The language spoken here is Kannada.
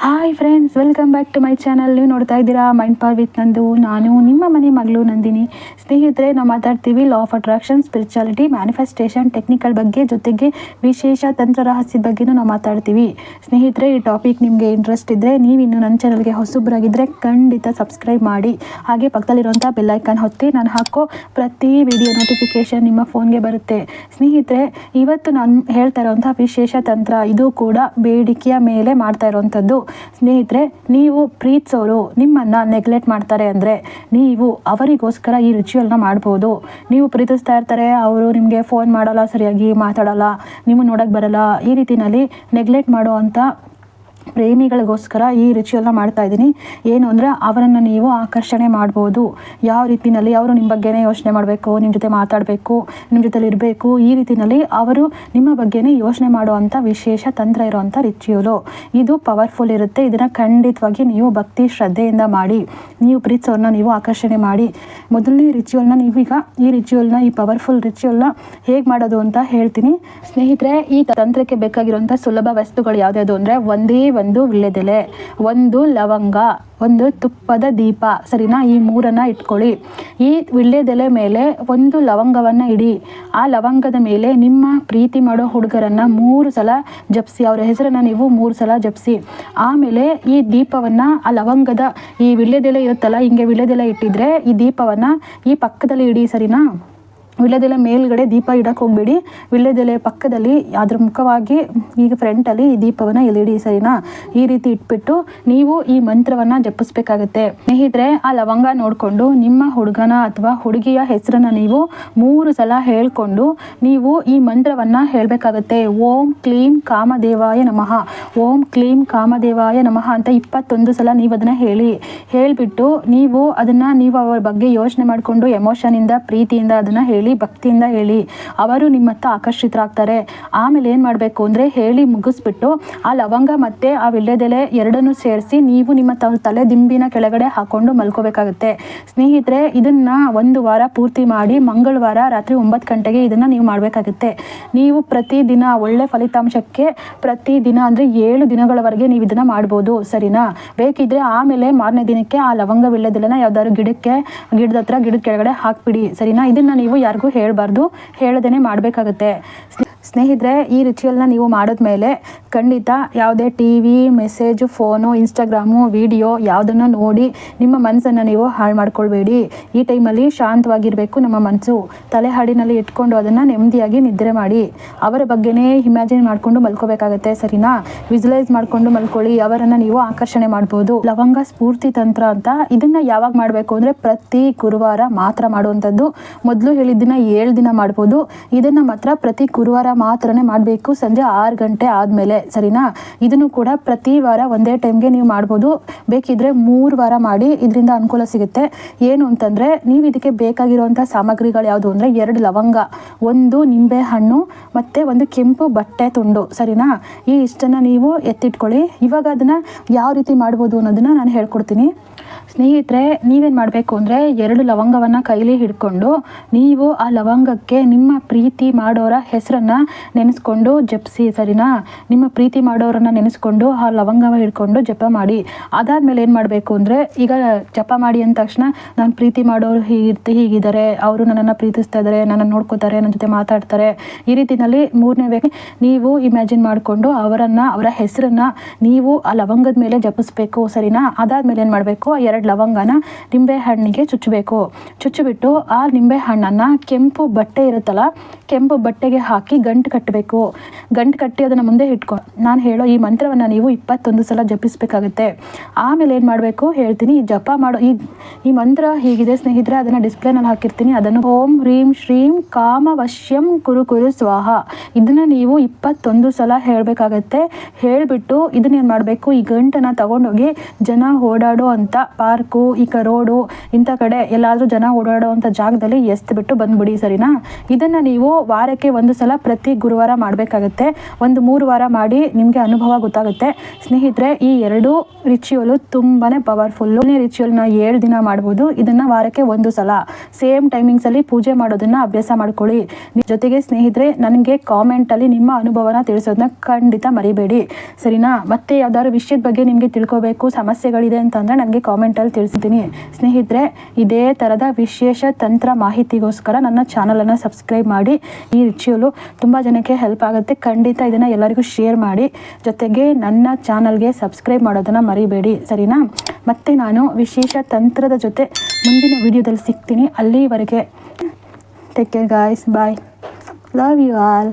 あ hi friends welcome back to my channel ನೀವು ನೋಡ್ತಾ ಇದ್ದೀರಾ ಮೈಂಡ್ ಪವರ್ ವಿತ್ ನಂದು. ನಾನು ನಿಮ್ಮ ಮನೆ ಮಗಳು ನಂದಿನಿ. ಸ್ನೇಹಿತರೆ, ನಾವು ಮಾತಾಡ್ತೀವಿ law of attraction spirituality manifestation technical ಬಗ್ಗೆ ಜೊತೆಗೆ ವಿಶೇಷ ತಂತ್ರ ರಹಸ್ಯದ ಬಗ್ಗೆನೂ ನಾವು ಮಾತಾಡ್ತೀವಿ. ಸ್ನೇಹಿತರೆ, ಈ ಟಾಪಿಕ್ ನಿಮಗೆ ಇಂಟ್ರೆಸ್ಟ್ ಇದ್ದರೆ ನೀವು ಇನ್ನು ನನ್ನ ಚಾನಲ್ಗೆ ಹೊಸಬ್ರಾಗಿದ್ದರೆ ಖಂಡಿತ ಸಬ್ಸ್ಕ್ರೈಬ್ ಮಾಡಿ. ಹಾಗೆ ಪಕ್ಕದಲ್ಲಿರುವಂಥ ಬೆಲ್ಲೈಕನ್ ಹೊತ್ತಿ ನಾನು ಹಾಕೋ ಪ್ರತಿ ವಿಡಿಯೋ ನೋಟಿಫಿಕೇಷನ್ ನಿಮ್ಮ ಫೋನ್ಗೆ ಬರುತ್ತೆ. ಸ್ನೇಹಿತರೆ, ಇವತ್ತು ನಾನು ಹೇಳ್ತಾ ಇರೋವಂಥ ವಿಶೇಷ ತಂತ್ರ, ಇದು ಕೂಡ ಬೇಡಿಕೆಯ ಮೇಲೆ ಮಾಡ್ತಾ ಇರೋವಂಥದ್ದು. ಸ್ನೇಹಿತರೆ, ನೀವು ಪ್ರೀತಿಸೋರು, ನಿಮ್ಮನ್ನು ನೆಗ್ಲೆಕ್ಟ್ ಮಾಡ್ತಾರೆ ಅಂದರೆ ನೀವು ಅವರಿಗೋಸ್ಕರ ಈ ರಿಚುವಲ್ನ ಮಾಡ್ಬೋದು. ನೀವು ಪ್ರೀತಿಸ್ತಾ ಇರ್ತಾರೆ, ಅವರು ನಿಮಗೆ ಫೋನ್ ಮಾಡೋಲ್ಲ, ಸರಿಯಾಗಿ ಮಾತಾಡೋಲ್ಲ, ನಿಮ್ಮನ್ನು ನೋಡೋಕ್ಕೆ ಬರೋಲ್ಲ, ಈ ರೀತಿಯಲ್ಲಿ ನೆಗ್ಲೆಕ್ಟ್ ಮಾಡುವಂಥ ಪ್ರೇಮಿಗಳಿಗೋಸ್ಕರ ಈ ರಿಚುವಲ್ನ ಮಾಡ್ತಾ ಇದ್ದೀನಿ. ಏನು ಅಂದರೆ ಅವರನ್ನು ನೀವು ಆಕರ್ಷಣೆ ಮಾಡ್ಬೋದು. ಯಾವ ರೀತಿಯಲ್ಲಿ ಅವರು ನಿಮ್ಮ ಬಗ್ಗೆನೇ ಯೋಚನೆ ಮಾಡಬೇಕು, ನಿಮ್ಮ ಜೊತೆ ಮಾತಾಡಬೇಕು, ನಿಮ್ಮ ಜೊತೆಲಿ ಇರಬೇಕು, ಈ ರೀತಿಯಲ್ಲಿ ಅವರು ನಿಮ್ಮ ಬಗ್ಗೆನೇ ಯೋಚನೆ ಮಾಡುವಂಥ ವಿಶೇಷ ತಂತ್ರ ಇರುವಂಥ ರಿಚುವಲು. ಇದು ಪವರ್ಫುಲ್ ಇರುತ್ತೆ. ಇದನ್ನು ಖಂಡಿತವಾಗಿ ನೀವು ಭಕ್ತಿ ಶ್ರದ್ಧೆಯಿಂದ ಮಾಡಿ, ನೀವು ಪ್ರೀತಿಸೋರನ್ನ ನೀವು ಆಕರ್ಷಣೆ ಮಾಡಿ. ಮೊದಲನೇ ರಿಚುವಲ್ನ ನೀವೀಗ ಈ ರಿಚುವಲ್ನ, ಈ ಪವರ್ಫುಲ್ ರಿಚುವಲ್ನ ಹೇಗೆ ಮಾಡೋದು ಅಂತ ಹೇಳ್ತೀನಿ. ಸ್ನೇಹಿತರೆ, ಈ ತಂತ್ರಕ್ಕೆ ಬೇಕಾಗಿರುವಂಥ ಸುಲಭ ವಸ್ತುಗಳು ಯಾವುದ್ಯಾವುದು ಅಂದರೆ, ಒಂದೇ ಒಂದು ವಿಳ್ಯದೆಲೆ ಒಂದು ಲವಂಗ, ಒಂದು ತುಪ್ಪದ ದೀಪ. ಸರಿನಾ? ಈ ಮೂರನ್ನು ಇಟ್ಕೊಳ್ಳಿ. ಈ ವಿಳ್ಯದೆಲೆ ಮೇಲೆ ಒಂದು ಲವಂಗವನ್ನು ಇಡಿ. ಆ ಲವಂಗದ ಮೇಲೆ ನಿಮ್ಮ ಪ್ರೀತಿ ಮಾಡೋ ಹುಡುಗರನ್ನು ಮೂರು ಸಲ ಜಪಿಸಿ. ಅವರ ಹೆಸರನ್ನು ನೀವು ಮೂರು ಸಲ ಜಪಿಸಿ. ಆಮೇಲೆ ಈ ದೀಪವನ್ನು, ಆ ಲವಂಗದ ಈ ವಿಳ್ಯದೆಲೆ ಇರುತ್ತಲ್ಲ, ಹಿಂಗೆ ವಿಳ್ಯದೆಲೆ ಇಟ್ಟಿದ್ರೆ ಈ ದೀಪವನ್ನು ಈ ಪಕ್ಕದಲ್ಲಿ ಇಡಿ, ಸರಿನಾ? ವಿಳ್ಯದೆಲೆ ಮೇಲ್ಗಡೆ ದೀಪ ಇಡಕ್ಕೆ ಹೋಗಬೇಡಿ. ವಿಳ್ಯದೆಲೆ ಪಕ್ಕದಲ್ಲಿ ಅದ್ರ ಮುಖವಾಗಿ ಈಗ ಫ್ರಂಟಲ್ಲಿ ಈ ದೀಪವನ್ನು ಎಲ್ಲಿಡಿ ಸರಿನಾ? ಈ ರೀತಿ ಇಟ್ಬಿಟ್ಟು ನೀವು ಈ ಮಂತ್ರವನ್ನು ಜಪಿಸ್ಬೇಕಾಗತ್ತೆ. ಸ್ನೇಹಿತರೆ, ಆ ಲವಂಗ ನೋಡಿಕೊಂಡು ನಿಮ್ಮ ಹುಡುಗನ ಅಥವಾ ಹುಡುಗಿಯ ಹೆಸರನ್ನು ನೀವು ಮೂರು ಸಲ ಹೇಳಿಕೊಂಡು ನೀವು ಈ ಮಂತ್ರವನ್ನು ಹೇಳಬೇಕಾಗತ್ತೆ. ಓಂ ಕ್ಲೀಂ ಕಾಮದೇವಾಯ ನಮಃ. ಓಂ ಕ್ಲೀಂ ಕಾಮದೇವಾಯ ನಮಃ ಅಂತ ಇಪ್ಪತ್ತೊಂದು ಸಲ ನೀವು ಅದನ್ನು ಹೇಳಿ. ಹೇಳಿಬಿಟ್ಟು ನೀವು ಅದನ್ನು ನೀವು ಅವರ ಬಗ್ಗೆ ಯೋಚನೆ ಮಾಡಿಕೊಂಡು ಎಮೋಷನಿಂದ ಪ್ರೀತಿಯಿಂದ ಅದನ್ನು ಹೇಳಿ ಭಕ್ತಿಯಿಂದ ಹೇಳಿ. ಅವರು ನಿಮ್ಮ ಹತ್ರ ಆಕರ್ಷಿತರಾಗ್ತಾರೆ. ಆಮೇಲೆ ಏನು ಮಾಡಬೇಕು ಅಂದರೆ ಹೇಳಿ ಮುಗಿಸ್ಬಿಟ್ಟು ಆ ಲವಂಗ ಮತ್ತು ಆ ವಿಳ್ಯದೆಲೆ ಎರಡನ್ನೂ ಸೇರಿಸಿ ನೀವು ನಿಮ್ಮ ತ, ತಲೆ ದಿಂಬಿನ ಕೆಳಗಡೆ ಹಾಕೊಂಡು ಮಲ್ಕೋಬೇಕಾಗುತ್ತೆ. ಸ್ನೇಹಿತರೆ, ಇದನ್ನು ಒಂದು ವಾರ ಪೂರ್ತಿ ಮಾಡಿ ಮಂಗಳವಾರ ರಾತ್ರಿ ಒಂಬತ್ತು ಗಂಟೆಗೆ ಇದನ್ನು ನೀವು ಮಾಡಬೇಕಾಗುತ್ತೆ. ನೀವು ಪ್ರತಿದಿನ ಒಳ್ಳೆ ಫಲಿತಾಂಶಕ್ಕೆ ಪ್ರತಿದಿನ ಅಂದರೆ ಏಳು ದಿನಗಳವರೆಗೆ ನೀವು ಇದನ್ನು ಮಾಡ್ಬೋದು, ಸರಿನಾ? ಬೇಕಿದ್ರೆ ಆಮೇಲೆ ಮಾರನೇ ದಿನಕ್ಕೆ ಆ ಲವಂಗ ವಿಳ್ಯದೆಲೆನ ಯಾವ್ದಾದ್ರು ಗಿಡಕ್ಕೆ, ಗಿಡದ ಹತ್ರ ಗಿಡದ ಕೆಳಗಡೆ ಹಾಕ್ಬಿಡಿ, ಸರಿನಾ? ಇದನ್ನು ನೀವು ಯಾರಿಗೂ ಹೇಳಬಾರ್ದು. ಹೇಳದೇ ಮಾಡಬೇಕಾಗುತ್ತೆ. ಸ್ನೇಹಿತರೆ, ಈ ರಿಚುವಲ್ನ ನೀವು ಮಾಡಿದ್ಮೇಲೆ ಖಂಡಿತ ಯಾವುದೇ T V message phone Instagram video ಯಾವುದನ್ನು ನೋಡಿ ನಿಮ್ಮ ಮನಸ್ಸನ್ನು ನೀವು ಹಾಳು ಮಾಡ್ಕೊಳ್ಬೇಡಿ. ಈ ಟೈಮಲ್ಲಿ ಶಾಂತವಾಗಿರಬೇಕು ನಮ್ಮ ಮನಸ್ಸು. ತಲೆ ಹಾಡಿನಲ್ಲಿ ಇಟ್ಕೊಂಡು ಅದನ್ನು ನೆಮ್ಮದಿಯಾಗಿ ನಿದ್ರೆ ಮಾಡಿ. ಅವರ ಬಗ್ಗೆನೇ ಇಮ್ಯಾಜಿನ್ ಮಾಡಿಕೊಂಡು ಮಲ್ಕೋಬೇಕಾಗತ್ತೆ, ಸರಿನಾ? ವಿಜುಲೈಸ್ ಮಾಡಿಕೊಂಡು ಮಲ್ಕೊಳ್ಳಿ. ಅವರನ್ನು ನೀವು ಆಕರ್ಷಣೆ ಮಾಡ್ಬೋದು. ಲವಂಗ ಸ್ಫೂರ್ತಿ ತಂತ್ರ ಅಂತ ಇದನ್ನು ಯಾವಾಗ ಮಾಡಬೇಕು ಅಂದರೆ ಪ್ರತಿ ಗುರುವಾರ ಮಾತ್ರ ಮಾಡುವಂಥದ್ದು. ಮೊದಲು ಹೇಳಿದ್ದನ್ನ ಏಳು ದಿನ ಮಾಡ್ಬೋದು. ಇದನ್ನು ಮಾತ್ರ ಪ್ರತಿ ಗುರುವಾರ ಮಾತ್ರನೇ ಮಾಡಬೇಕು. ಸಂಜೆ ಆರು ಗಂಟೆ ಆದಮೇಲೆ, ಸರಿನಾ? ಇದನ್ನು ಕೂಡ ಪ್ರತಿ ವಾರ ಒಂದೇ ಟೈಮ್ಗೆ ನೀವು ಮಾಡ್ಬೋದು. ಬೇಕಿದ್ರೆ ಮೂರು ವಾರ ಮಾಡಿ, ಇದರಿಂದ ಅನುಕೂಲ ಸಿಗುತ್ತೆ. ಏನು ಅಂತಂದರೆ, ನೀವು ಇದಕ್ಕೆ ಬೇಕಾಗಿರುವಂಥ ಸಾಮಗ್ರಿಗಳು ಯಾವುದು ಅಂದರೆ, ಎರಡು ಲವಂಗ, ಒಂದು ನಿಂಬೆ ಹಣ್ಣು, ಮತ್ತು ಒಂದು ಕೆಂಪು ಬಟ್ಟೆ ತುಂಡು, ಸರಿನಾ? ಈ ಇಷ್ಟನ್ನು ನೀವು ಎತ್ತಿಟ್ಕೊಳ್ಳಿ. ಇವಾಗ ಅದನ್ನು ಯಾವ ರೀತಿ ಮಾಡ್ಬೋದು ಅನ್ನೋದನ್ನು ನಾನು ಹೇಳ್ಕೊಡ್ತೀನಿ. ಸ್ನೇಹಿತರೆ, ನೀವೇನು ಮಾಡಬೇಕು ಅಂದರೆ ಎರಡು ಲವಂಗವನ್ನು ಕೈಲಿ ಹಿಡ್ಕೊಂಡು ನೀವು ಆ ಲವಂಗಕ್ಕೆ ನಿಮ್ಮ ಪ್ರೀತಿ ಮಾಡೋರ ಹೆಸರನ್ನು ನೆನೆಸ್ಕೊಂಡು ಜಪಿಸಿ ಸರಿನಾ? ನಿಮ್ಮ ಪ್ರೀತಿ ಮಾಡೋರನ್ನು ನೆನೆಸ್ಕೊಂಡು ಆ ಲವಂಗವ ಹಿಡ್ಕೊಂಡು ಜಪ ಮಾಡಿ. ಅದಾದಮೇಲೆ ಏನು ಮಾಡಬೇಕು ಅಂದರೆ ಈಗ ಜಪ ಮಾಡಿ ಅಂದ ತಕ್ಷಣ ನಾನು ಪ್ರೀತಿ ಮಾಡೋರು ಹೀಗಿರ್ತಿ ಹೀಗಿದ್ದಾರೆ ಅವರು ನನ್ನನ್ನು ಪ್ರೀತಿಸ್ತಾ ಇದ್ದಾರೆ ನನ್ನನ್ನು ನೋಡ್ಕೋತಾರೆ ನನ್ನ ಜೊತೆ ಮಾತಾಡ್ತಾರೆ. ಈ ರೀತಿಯಲ್ಲಿ ಮೂರನೇ ವ್ಯಕ್ತಿ ನೀವು ಇಮ್ಯಾಜಿನ್ ಮಾಡಿಕೊಂಡು ಅವರನ್ನು, ಅವರ ಹೆಸರನ್ನು ನೀವು ಆ ಲವಂಗದ ಮೇಲೆ ಜಪಿಸ್ಬೇಕು ಸರಿನಾ? ಅದಾದಮೇಲೆ ಏನು ಮಾಡಬೇಕು? ಎರಡು ಲವಂಗನ ನಿಂಬೆ ಹಣ್ಣಿಗೆ ಚುಚ್ಚಬೇಕು. ಚುಚ್ಚಿಬಿಟ್ಟು ಆ ನಿಂಬೆ ಹಣ್ಣನ್ನು ಕೆಂಪು ಬಟ್ಟೆ ಇರುತ್ತಲ್ಲ, ಕೆಂಪು ಬಟ್ಟೆಗೆ ಹಾಕಿ ಗಂಟು ಕಟ್ಟಬೇಕು ಗಂಟು ಕಟ್ಟಿ ಅದನ್ನು ಮುಂದೆ ಇಟ್ಕೊ, ನಾನು ಹೇಳೋ ಈ ಮಂತ್ರವನ್ನು ನೀವು ಇಪ್ಪತ್ತೊಂದು ಸಲ ಜಪಿಸಬೇಕಾಗುತ್ತೆ. ಆಮೇಲೆ ಏನು ಮಾಡಬೇಕು ಹೇಳ್ತೀನಿ, ಈ ಜಪ ಮಾಡೋ, ಈ ಈ ಮಂತ್ರ ಹೀಗಿದೆ ಸ್ನೇಹಿತರೆ, ಅದನ್ನು ಡಿಸ್ಪ್ಲೇನಲ್ಲಿ ಹಾಕಿರ್ತೀನಿ. ಅದನ್ನು ಓಂ ಹ್ರೀಂ ಶ್ರೀಂ ಕಾಮವಶ್ಯಂ ಕುರು ಕುರು ಸ್ವಾಹ. ಇದನ್ನು ನೀವು ಇಪ್ಪತ್ತೊಂದು ಸಲ ಹೇಳಬೇಕಾಗತ್ತೆ. ಹೇಳಿಬಿಟ್ಟು ಇದನ್ನೇನು ಮಾಡಬೇಕು, ಈ ಗಂಟನ್ನು ತಗೊಂಡೋಗಿ ಜನ ಓಡಾಡೋ ಅಂತ ಪಾರ್ಕ್ ಪಾರ್ಕು ಈಗ ರೋಡು, ಇಂಥ ಕಡೆ ಎಲ್ಲಾದರೂ ಜನ ಓಡಾಡುವಂಥ ಜಾಗದಲ್ಲಿ ಎಸ್ದುಬಿಟ್ಟು ಬಂದುಬಿಡಿ ಸರಿನಾ? ಇದನ್ನು ನೀವು ವಾರಕ್ಕೆ ಒಂದು ಸಲ ಪ್ರತಿ ಗುರುವಾರ ಮಾಡಬೇಕಾಗತ್ತೆ. ಒಂದು ಮೂರು ವಾರ ಮಾಡಿ ನಿಮಗೆ ಅನುಭವ ಗೊತ್ತಾಗುತ್ತೆ. ಸ್ನೇಹಿತರೆ, ಈ ಎರಡು ರಿಚುವಲು ತುಂಬಾ ಪವರ್ಫುಲ್ಲು. ರಿಚುವಲ್ನ ಏಳು ದಿನ ಮಾಡ್ಬೋದು. ಇದನ್ನು ವಾರಕ್ಕೆ ಒಂದು ಸಲ. ಸೇಮ್ ಟೈಮಿಂಗ್ಸಲ್ಲಿ ಪೂಜೆ ಮಾಡೋದನ್ನು ಅಭ್ಯಾಸ ಮಾಡ್ಕೊಳ್ಳಿ. ಜೊತೆಗೆ ಸ್ನೇಹಿತರೆ, ನನಗೆ ಕಾಮೆಂಟಲ್ಲಿ ನಿಮ್ಮ ಅನುಭವನ ತಿಳಿಸೋದನ್ನ ಖಂಡಿತ ಮರಿಬೇಡಿ. ಸರಿನಾ? ಮತ್ತೆ ಯಾವ್ದಾದ್ರು ವಿಷಯದ ಬಗ್ಗೆ ನಿಮಗೆ ತಿಳ್ಕೊಬೇಕು, ಸಮಸ್ಯೆಗಳಿದೆ ಅಂತಂದರೆ ನನಗೆ ಕಾಮೆಂಟಲ್ಲಿ ತಿಳಿಸ್ತೀನಿ ಸ್ನೇಹಿತರೆ, ಇದೇ ಥರದ ವಿಶೇಷ ತಂತ್ರ ಮಾಹಿತಿಗೋಸ್ಕರ ನನ್ನ ಚಾನಲನ್ನು ಸಬ್ಸ್ಕ್ರೈಬ್ ಮಾಡಿ. ಈ ರಿಚುವಲು ತುಂಬ ಜನಕ್ಕೆ ಹೆಲ್ಪ್ ಆಗುತ್ತೆ. ಖಂಡಿತ ಇದನ್ನು ಎಲ್ಲರಿಗೂ ಶೇರ್ ಮಾಡಿ. ಜೊತೆಗೆ ನನ್ನ ಚಾನಲ್ಗೆ ಸಬ್ಸ್ಕ್ರೈಬ್ ಮಾಡೋದನ್ನು ಮರಿಬೇಡಿ. ಸರಿನಾ? ಮತ್ತೆ ನಾನು ವಿಶೇಷ ತಂತ್ರದ ಜೊತೆ ಮುಂದಿನ ವಿಡಿಯೋದಲ್ಲಿ ಸಿಗ್ತೀನಿ. ಅಲ್ಲಿವರೆಗೆ take care guys bye love you all